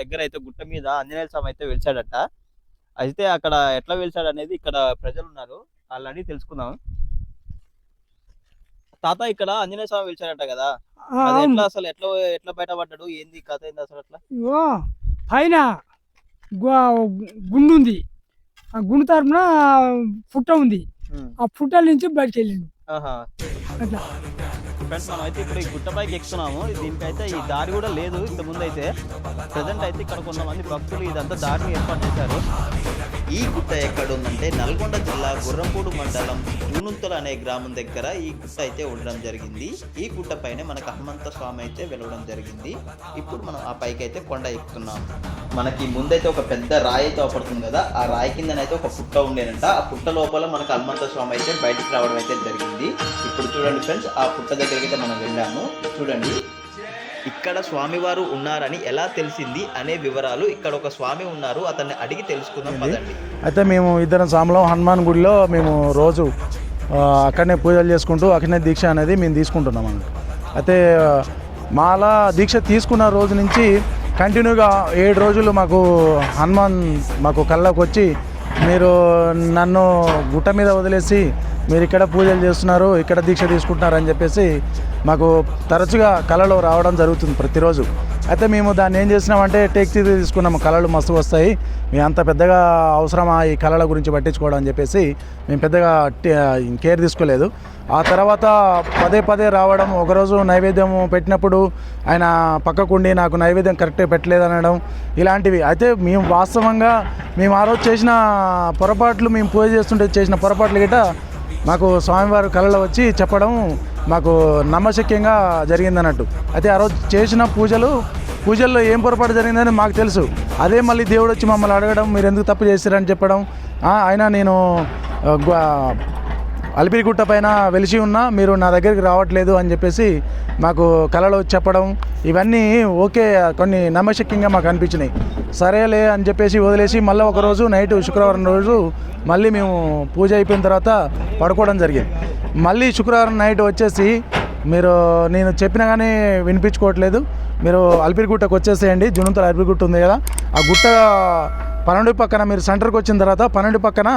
దగ్గర అయితే గుట్ట మీద ఆంజనేయ స్వామి అయితే వెలిచాడట. అయితే అక్కడ ఎట్లా వెలిచాడు అనేది ఇక్కడ ప్రజలు ఉన్నారు వాళ్ళని తెలుసుకుందాం. తాత ఇక్కడ ఆంజనేయ స్వామి వెలిచాడట కదా. అది. ఎట్లా అసలు ఎట్లా ఎట్లా బయటపడ్డాడు? ఏంది కథ ఏంది అసలు అట్లా? ఇగో పైన గుండు ఉంది. ఆ గుండు తరపున పుట్ట ఉంది. ఆ పుట్ట నుంచి బయటకు వెళ్ళిండు ఆహా. అట్లా. ఫ్రెండ్స్ మనం అయితే ఇక్కడ ఈ గుట్టపైకి ఎక్కుతున్నాము. దీనికైతే ఈ దారి కూడా లేదు ఇంత ముందు అయితే ప్రజెంట్ అయితే ఇక్కడ కొంతమంది భక్తులు ఇదంతా దారిని ఏర్పాటు చేశారు. ఈ గుట్ట ఎక్కడ ఉందంటే నల్గొండ జిల్లా గుర్రంపూడు మండలం ఊనుంతలు అనే గ్రామం దగ్గర ఈ గుట్ట అయితే ఉండడం జరిగింది. ఈ గుట్ట పైన మనకు హనుమంత స్వామి అయితే వెలవడం జరిగింది. ఇప్పుడు మనం ఆ పైకి అయితే కొండ ఎక్కుతున్నాం. మనకి ముందైతే ఒక పెద్ద రాయి అయితే అవపడుతుంది కదా ఆ రాయి కిందనైతే ఒక పుట్ట ఉండేనంట ఆ పుట్ట లోపల మనకు హనుమంత స్వామి అయితే బయటికి రావడం అయితే జరిగింది. ఇప్పుడు చూడండి ఫ్రెండ్స్ ఆ పుట్ట దగ్గరికి అయితే మనం వెళ్ళాము. చూడండి ఇక్కడ స్వామివారు ఉన్నారని ఎలా తెలిసింది అనే వివరాలు ఇక్కడ ఒక స్వామి ఉన్నారు అతన్ని అడిగి తెలుసుకుందాం పదండి. అయితే మేము ఇద్దరం సామలం హనుమాన్ గుడిలో మేము రోజు అక్కడనే పూజలు చేసుకుంటూ అక్కడనే దీక్ష అనేది మేము తీసుకుంటున్నాం అన్నమాట. అయితే మాల దీక్ష తీసుకున్న రోజు నుంచి కంటిన్యూగా ఏడు రోజులు మాకు హనుమాన్ మాకు కళ్ళకు వచ్చి మీరు నన్ను గుట్ట మీద వదిలేసి మీరు ఇక్కడ పూజలు చేస్తున్నారు ఇక్కడ దీక్ష తీసుకుంటున్నారు అని చెప్పేసి మాకు తరచుగా కళలో రావడం జరుగుతుంది ప్రతిరోజు. అయితే మేము దాన్ని ఏం చేసినామంటే టేక్ తీసుకున్నాము కళలు మస్తు వస్తాయి. మేము అంత పెద్దగా అవసరమా ఈ కళల గురించి పట్టించుకోవడం అని చెప్పేసి మేము పెద్దగా కేర్ తీసుకోలేదు. ఆ తర్వాత పదే పదే రావడం ఒకరోజు నైవేద్యం పెట్టినప్పుడు ఆయన పక్కకుండి నాకు నైవేద్యం కరెక్ట్గా పెట్టలేదు అనడం ఇలాంటివి. అయితే మేము వాస్తవంగా మేము ఆ రోజు చేసిన పొరపాట్లు మేము పూజ చేస్తుంటే చేసిన పొరపాట్లు గిట్ట మాకు స్వామివారు కళలో వచ్చి చెప్పడం మాకు నమ్మశక్యంగా జరిగిందన్నట్టు. అయితే ఆ రోజు చేసిన పూజలు పూజల్లో ఏం పొరపాటు జరిగిందని మాకు తెలుసు. అదే మళ్ళీ దేవుడు వచ్చి మమ్మల్ని అడగడం మీరు ఎందుకు తప్పు చేశారని చెప్పడం ఆయన అయినా నేను గు- అలిపిరిగుట్ట పైన వెలిసి ఉన్నా మీరు నా దగ్గరికి రావట్లేదు అని చెప్పేసి మాకు కళలో చెప్పడం ఇవన్నీ ఓకే కొన్ని నమ్మశక్యంగా మాకు అనిపించినాయి. సరేలే అని చెప్పేసి వదిలేసి మళ్ళీ ఒకరోజు నైట్ శుక్రవారం రోజు మళ్ళీ మేము పూజ అయిపోయిన తర్వాత పడుకోవడం జరిగింది. మళ్ళీ శుక్రవారం నైట్ వచ్చేసి మీరు నేను చెప్పినా కానీ వినిపించుకోవట్లేదు. మీరు అలిపిరిగుట్టకు వచ్చేసేయండి. జునంతల అలిపిరిగుట్ట ఉంది కదా. ఆ గుట్ట పన్నెండు పక్కన మీరు సెంటర్కి వచ్చిన తర్వాత పన్నెండు పక్కన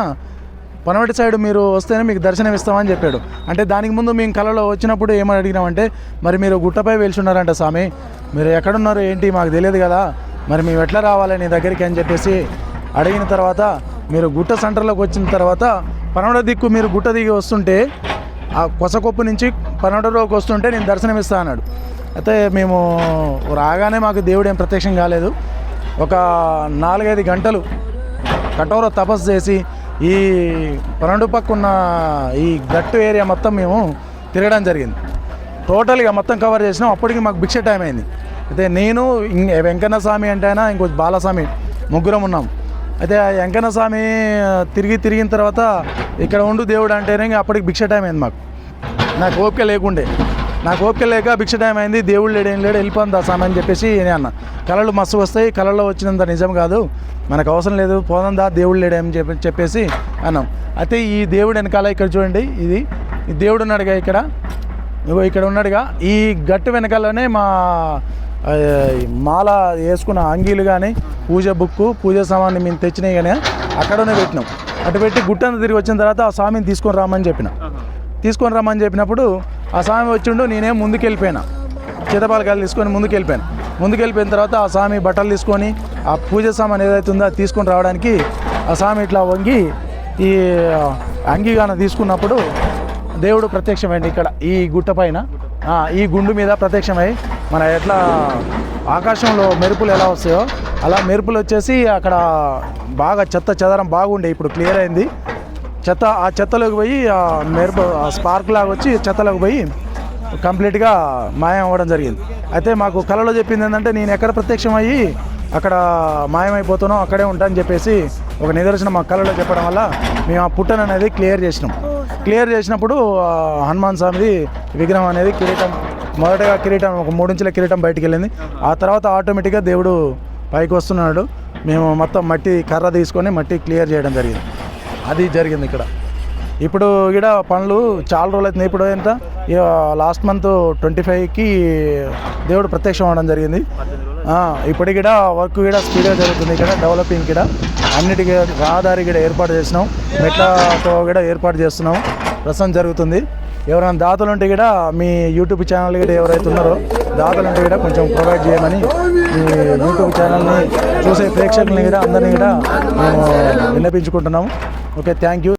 పనవటి సైడ్ మీరు వస్తేనే మీకు దర్శనం ఇస్తామని చెప్పాడు. అంటే దానికి ముందు మేము కళలో వచ్చినప్పుడు ఏమని అడిగినామంటే మరి మీరు గుట్టపై వెలిసి ఉన్నారంట స్వామి. మీరు ఎక్కడున్నారు? ఏంటి? మాకు తెలియదు కదా. మరి మేము ఎట్లా రావాలి నీ దగ్గరికి? అని చెప్పేసి అడిగిన తర్వాత మీరు గుట్ట సెంటర్లోకి వచ్చిన తర్వాత పనవడ దిక్కు మీరు గుట్ట దిగి వస్తుంటే ఆ కొసకొప్పు నుంచి పనవడలోకి వస్తుంటే నేను దర్శనం ఇస్తా అన్నాడు. అయితే మేము రాగానే మాకు దేవుడు ఏం ప్రత్యక్షం కాలేదు. ఒక నాలుగైదు గంటలు కఠోర తపస్సు చేసి ఈ పన్నెండు పక్క ఉన్న ఈ గట్టు ఏరియా మొత్తం మేము తిరగడం జరిగింది. టోటల్గా మొత్తం కవర్ చేసినాం. అప్పటికి మాకు భిక్ష టైం అయింది. అయితే నేను వెంకన్న స్వామి అంటే అయినా ఇంకో బాలస్వామి ముగ్గురం ఉన్నాం. అయితే ఆ వెంకన్న స్వామి తిరిగి తిరిగిన తర్వాత ఇక్కడ ఉండు దేవుడు అంటేనే అప్పటికి భిక్ష టైం అయింది మాకు. నాకు ఓపిక లేకుండే. నాకు ఓపిక లేక భిక్ష టైం అయింది దేవుడు లేడు ఏం లేడు వెళ్ళిపోందా స్వామి అని చెప్పేసి నేను అన్న. కళలు మస్తు వస్తాయి కళలో వచ్చినంత నిజం కాదు మనకు అవసరం లేదు పోదందా దేవుడు లేడు అని చెప్పి చెప్పేసి అన్నాం. అయితే ఈ దేవుడు వెనకాల ఇక్కడ చూడండి ఇది ఈ దేవుడు ఉన్నాడుగా ఇక్కడ ఇగో ఇక్కడ ఉన్నాడుగా. ఈ గట్టు వెనకాలనే మా మాల వేసుకున్న అంగీలు కానీ పూజ బుక్కు పూజ సామాన్ని మేము తెచ్చినాయి కానీ అక్కడనే పెట్టినాం. అటు పెట్టి గుట్టను తిరిగి వచ్చిన తర్వాత ఆ స్వామిని తీసుకొని రామని చెప్పిన. తీసుకొని రమ్మని చెప్పినప్పుడు ఆ స్వామి వచ్చిండు నేనేం ముందుకెళ్ళిపోయినా. చేతపాలకాయలు తీసుకొని ముందుకు ముందుకెళ్ళిపోయిన తర్వాత ఆ స్వామి బట్టలు తీసుకొని ఆ పూజ సామాన్ ఏదైతే ఉందో అది తీసుకొని రావడానికి ఆ స్వామి ఇట్లా వంగి ఈ అంగీగాన తీసుకున్నప్పుడు దేవుడు ప్రత్యక్షమైంది ఇక్కడ ఈ గుట్ట పైన. ఈ గుండు మీద ప్రత్యక్షమై మన ఎట్లా ఆకాశంలో మెరుపులు ఎలా వస్తాయో అలా మెరుపులు వచ్చేసి అక్కడ బాగా చెత్త చెదరం బాగుండే ఇప్పుడు క్లియర్ అయింది. చెత్త ఆ చెత్తలోకి పోయి ఆ మెరుపు ఆ స్పార్క్ లాగా వచ్చి చెత్తలోకి పోయి కంప్లీట్గా మాయం అవ్వడం జరిగింది. అయితే మాకు కళలో చెప్పింది ఏంటంటే నేను ఎక్కడ ప్రత్యక్షం అయ్యి అక్కడ మాయమైపోతానో అక్కడే ఉంటానని చెప్పేసి ఒక నిదర్శనం మా కళలో చెప్పడం వల్ల మేము ఆ పుట్టన్ అనేది క్లియర్ చేసినాం. క్లియర్ చేసినప్పుడు హనుమాన్ స్వామిది విగ్రహం అనేది కిరీటం మొదటగా కిరీటం ఒక మూడించుల కిరీటం బయటికి వెళ్ళింది ఆ తర్వాత ఆటోమేటిక్గా దేవుడు పైకి వస్తున్నాడు. మేము మొత్తం మట్టి కర్ర తీసుకొని మట్టి క్లియర్ చేయడం జరిగింది. అది జరిగింది ఇక్కడ. ఇప్పుడు ఇక్కడ పనులు చాలా రోజులు అవుతుంది ఇప్పుడు ఎంత లాస్ట్ మంత్ ట్వంటీ ఫైవ్కి దేవుడు ప్రత్యక్షం అవడం జరిగింది. ఇప్పటికి కూడా వర్క్ కూడా స్పీడ్గా జరుగుతుంది ఇక్కడ డెవలపింగ్ కూడా అన్నిటికీ రహదారి కూడా ఏర్పాటు చేసినాం. మెట్లతో కూడా ఏర్పాటు చేస్తున్నాం. ప్రస్తుతం జరుగుతుంది. ఎవరైనా దాతలు ఉంటే కూడా మీ యూట్యూబ్ ఛానల్ కూడా ఎవరైతే ఉన్నారో దాతలు ఉంటే కూడా కొంచెం ప్రొవైడ్ చేయమని మీ యూట్యూబ్ ఛానల్ని చూసే ప్రేక్షకుల్ని కూడా అందరినీ కూడా మేము విన్నపించుకుంటున్నాము. Okay thank you